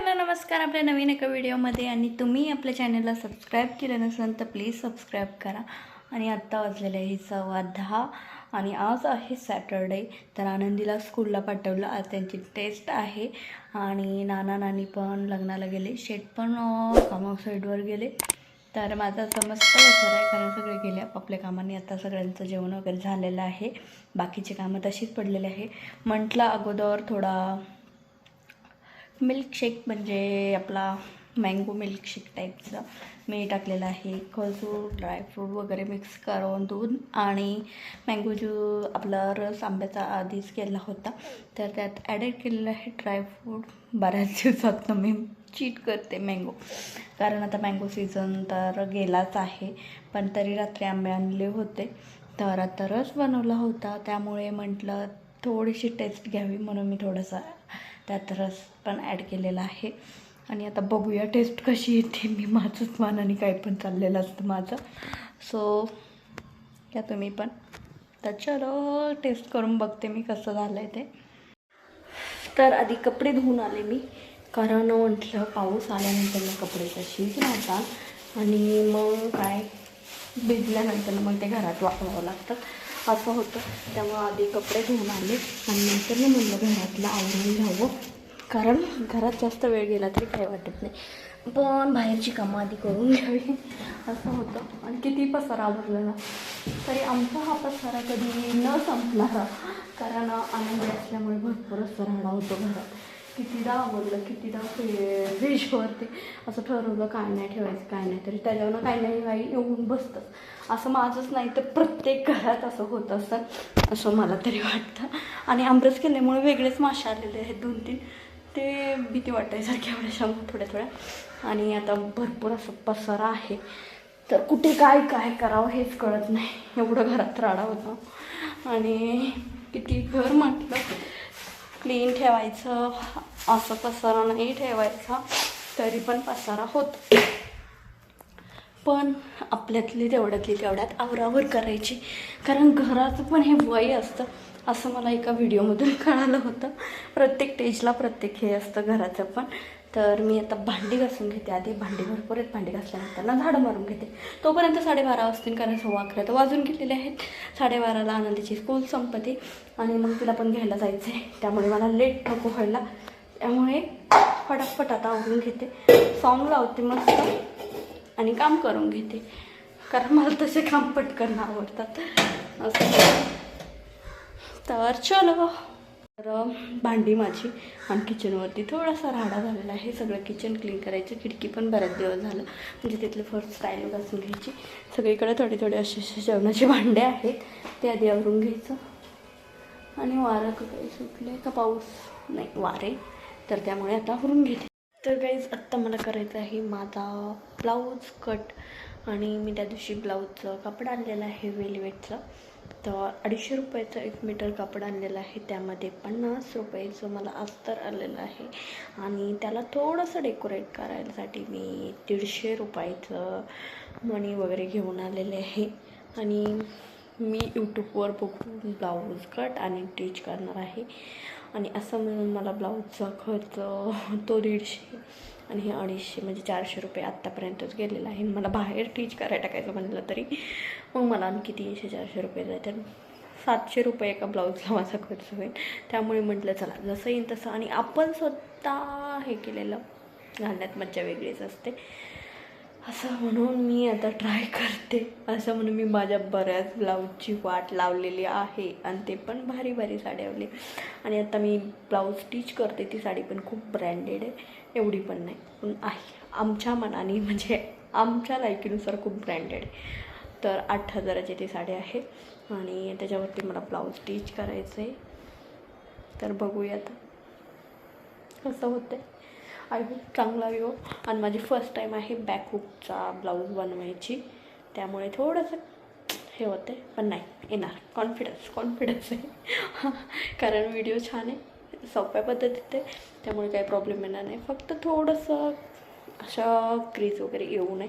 Hello नमस्कार आपल्या नवीन एका व्हिडिओमध्ये आणि तुम्ही आपल्या चॅनलला सबस्क्राईब केलं नसेल तर प्लीज सबस्क्राईब करा. आणि आत्ता वाजलेलं आहे सव्वा दहा आणि आज आहे सॅटरडे. तर आनंदीला स्कूलला पाठवलं. आज त्यांची टेस्ट आहे. आणि नाना नानी पण लग्नाला गेले. शेट पण कामा साईडवर गेले. तर माझा समस्त विचार आहे. कारण सगळे गेले आपापल्या कामाने. आता सगळ्यांचं जेवण वगैरे झालेलं आहे. बाकीचे कामं तशीच पडलेले आहे. म्हटलं अगोदर थोडा मिल्कशेक म्हणजे आपला मँगो मिल्कशेक टाईपचं मी टाकलेलं आहे. खजूर ड्रायफ्रूट वगैरे मिक्स करून दूध आणि मँगो जो आपला रस आंब्याचा आधीच केला होता. तर त्यात ॲडेड केलेलं आहे ड्रायफ्रूट बऱ्याच दिवसात मी चीट करते मँगो कारण आता मँगो सीझन तर गेलाच आहे. पण तरी रात्री आंबे आणले होते. तर आता रस बनवला होता. त्यामुळे म्हटलं थोडीशी टेस्ट घ्यावी म्हणून मी थोडंसं त्यात रस पण ॲड केलेला आहे. आणि आता बघूया टेस्ट कशी येते. मी माझंच मानाने काही पण चाललेलं असतं माझं. सो या तुम्ही पण. तर चलो टेस्ट करून बघते मी कसं झालं आहे ते. तर आधी कपडे धुवून आले मी. कारण म्हटलं पाऊस आल्यानंतर मग कपडे तशीच राहतात आणि मग काय? भिजल्यानंतर मग ते घरात वापरावं लागतात असं होतं. त्यामुळं आधी कपडे घेऊन आले आणि नंतर मी म्हणलं घरातलं आवरून घ्यावं. कारण घरात जास्त वेळ गेला तरी काही वाटत नाही. पण बाहेरची कामं आधी करून घ्यावी. असं होतं. आणि किती पसारा आवडला तरी आमचा हा पसारा कधी न संपणारा. कारण आनंदी असल्यामुळे भरपूर असं राडा होतो घरात. कितीदा आवडलं कितीदा फे फ्रीजवरती असं ठरवलं काय नाही ठेवायचं काय नाही. तरी त्याच्यावरनं काही नाही काही येऊन बसतं. असं माझंच नाही तर प्रत्येक घरात असं होत असतं. असं मला तरी वाटतं. आणि आमरस केल्यामुळे वेगळेच मासे आलेले आहेत दोन तीन ते भीती वाटायसारख्या एवढ्या थोड्या थोड्या. आणि आता भरपूर असं पसारा आहे. तर कुठे काय काय करावं हेच कळत नाही. एवढं घरात राडा होतं. आणि किती घर म्हटलं. क्लीन ठेवायचं. असं पसारा नाही ठेवायचा तरी पण पसारा होत. पण आपल्यातली तेवढ्यातली तेवढ्यात आवरावर करायची. कारण घराचं पण हे वय असतं असं मला एका व्हिडिओमधून कळालं होतं. प्रत्येक टेजला प्रत्येक हे असतं घराचं पण. तर मी आता भांडी घासून घेते आधी. भांडी भरपूर आहेत. भांडी घासल्यानंतर ना झाडं मारून घेते. तोपर्यंत साडेबारा वाजतील कारण सव्वा अकरा तर वाजून गेलेले आहेत. साडेबाराला आनंदीची स्कूल संपते आणि मग तिला पण घ्यायला जायचं आहे त्यामुळे मला लेट नको व्हायला. त्यामुळे फटाफट आता आवरून घेते. सॉन्ग लावते मस्त. आणि काम करून घेते. कारण मला तसे काम पटकन आवडतात. असं. तर चलो. तर भांडी माझी आणि किचनवरती थोडासा राडा झालेला आहे. सगळं किचन क्लीन करायचं. खिडकी पण बऱ्याच दिवस झालं. म्हणजे तिथले फर्स्ट स्टाईल घासून घ्यायची. सगळीकडे थोडे थोडे असे असे जेवणाचे भांडे आहेत. ते आधी आवरून घ्यायचं. आणि वारं काही सुटले? का पाऊस. नाही वारे. तर त्यामुळे आता आवरून घेते. तर काहीच आत्ता मला करायचं आहे माझा ब्लाऊज कट आणि मी त्या दिवशी ब्लाऊजचं कापड आणलेलं आहे वेलवेटचं तर अडीचशे रुपयाचं एक मीटर कापड आणलेलं आहे. त्यामध्ये पन्नास रुपयाचं मला अस्तर आलेलं आहे. आणि त्याला थोडंसं डेकोरेट करायसाठी मी दीडशे रुपयाचं मणी वगैरे घेऊन आलेले आहे. आणि मी यूट्यूबवर बघून ब्लाऊज कट आणि टीच करणार आहे. आणि असं म्हणून मला ब्लाऊजचा खर्च तो दीडशे आणि हे अडीचशे म्हणजे चारशे रुपये आत्तापर्यंतच गेलेला आहे. मला बाहेर टीच करायला टाकायचं म्हणलं तरी मग मला आणखी तीनशे चारशे रुपये जायचे सातशे रुपये एका ब्लाऊजला माझा खर्च होईल. त्यामुळे म्हटलं चला जसं येईल तसं. आणि आपण स्वतः हे केलेलं घालण्यात मज्जा वेगळीच असते. असं म्हणून मी आता ट्राय करते. असं म्हणून मी माझ्या बऱ्याच ब्लाऊजची वाट लावलेली आहे आणि ते पण भारी भारी साडी आवली आणि आता मी ब्लाऊज स्टिच करते. ती साडी पण खूप ब्रँडेड आहे. एवढी पण नाही. पण आहे. आमच्या मनाने म्हणजे आमच्या लायकीनुसार खूप ब्रँडेड आहे. तर आठ हजाराची ती साडी आहे. आणि त्याच्यावरती मला ब्लाऊज स्टिच करायचं आहे तर बघूया आता. असं होतं आहे आय होप चांगला येऊ हो. आणि माझी फर्स्ट टाईम आहे बॅक हुकचा ब्लाऊज बनवायची. त्यामुळे थोडंसं हे होते पण नाही येणार. कॉन्फिडन्स कॉन्फिडन्स आहे. कारण व्हिडिओ छान आहे. सोप्या पद्धतीत आहे. त्यामुळे काही प्रॉब्लेम येणार नाही. फक्त थोडंसं अशा क्रीज वगैरे येऊ नये.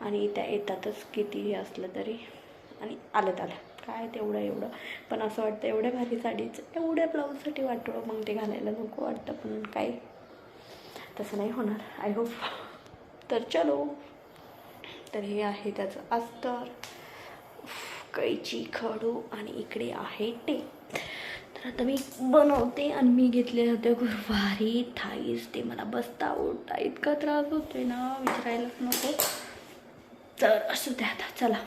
आणि त्या येतातच कितीही असलं तरी. आणि आलं आलं काय तेवढं एवढं. पण असं वाटतं एवढ्या भारी साडीचं एवढ्या ब्लाऊजसाठी वाटतं मग ते घालायला नको वाटतं. पण काय तसं नाही होणार आय होप तर चलो. तर हे आहे त्याचं अस्तर. कैची खडू आणि इकडे आहे ते तर आता मी बनवते आणि मी घेतले होते गुरुवारी थाईस ते मला बसता उठता इतका त्रास होतोय ना विचारायलाच नको. तर असं द्या आता चला.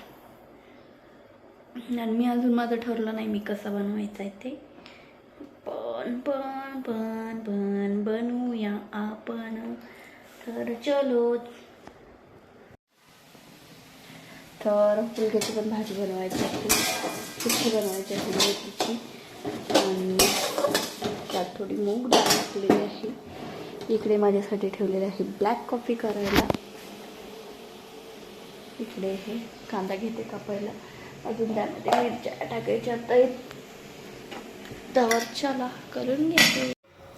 आणि मी अजून माझं ठरलं नाही मी कसं बनवायचं आहे ते. पण पण पण पण बनवूया आपण. तर चलो. तर फुलक्याची पण भाजी बनवायची आहे. बनवायची आहे मेथीची आणि त्यात थोडी मूग डाळ टाकलेली आहे. इकडे माझ्यासाठी ठेवलेली आहे ब्लॅक कॉफी करायला. इकडे हे कांदा घेते कापायला. अजून त्यामध्ये मिरच्या टाकायच्या तर तर चला करून घेते.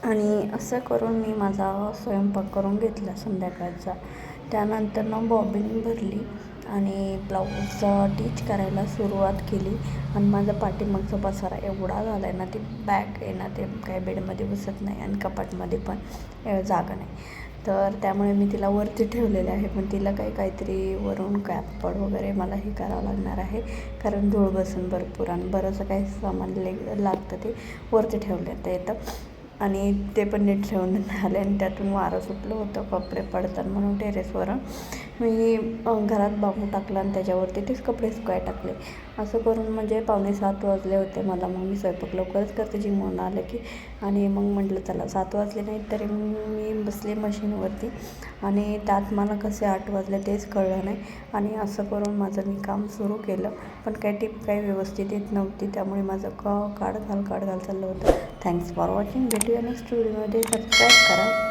आणि असं करून मी माझा स्वयंपाक करून घेतला संध्याकाळचा. त्यानंतर ना बॉबिन भरली आणि ब्लाऊजचा टीच करायला सुरुवात केली. आणि माझा पाठीमागचा पसारा एवढा झाला आहे ना ती बॅग आहे ना ते काय बेडमध्ये बसत नाही आणि कपाटमध्ये पण जागा नाही. तर त्यामुळे मी तिला वरती ठेवलेले आहे. पण तिला काही काहीतरी वरून कॅपड वगैरे मला हे करावं लागणार आहे. कारण धूळ बसून भरपूर आणि बरंचसं काही सामान ले लागतं ते वरती ठेवण्यात येतं. आणि ते पण नीट ठेवून आले आणि त्यातून वारं सुटलं होतं. कपडे पडतात म्हणून टेरेसवरून मी घरात बांबू टाकला आणि त्याच्यावरती तेच कपडे सुकाय टाकले. असं करून म्हणजे पावणे सात वाजले होते मला. मग मी स्वयंपाक लवकरच करते जिमवून आलं की. आणि मग म्हटलं चला सात वाजले नाही तरी मी बसले मशीनवरती. आणि त्यात मला कसे आठ वाजले तेच कळलं नाही. आणि असं करून माझं मी काम सुरू केलं. पण काही टीप काही व्यवस्थित येत नव्हती. त्यामुळे माझं क काढ घाल काढ घाल चाललं होतं. थँक्स फॉर वॉचिंग भेटूया नेक्स्ट व्हिडिओमध्ये सबस्क्राईब करा.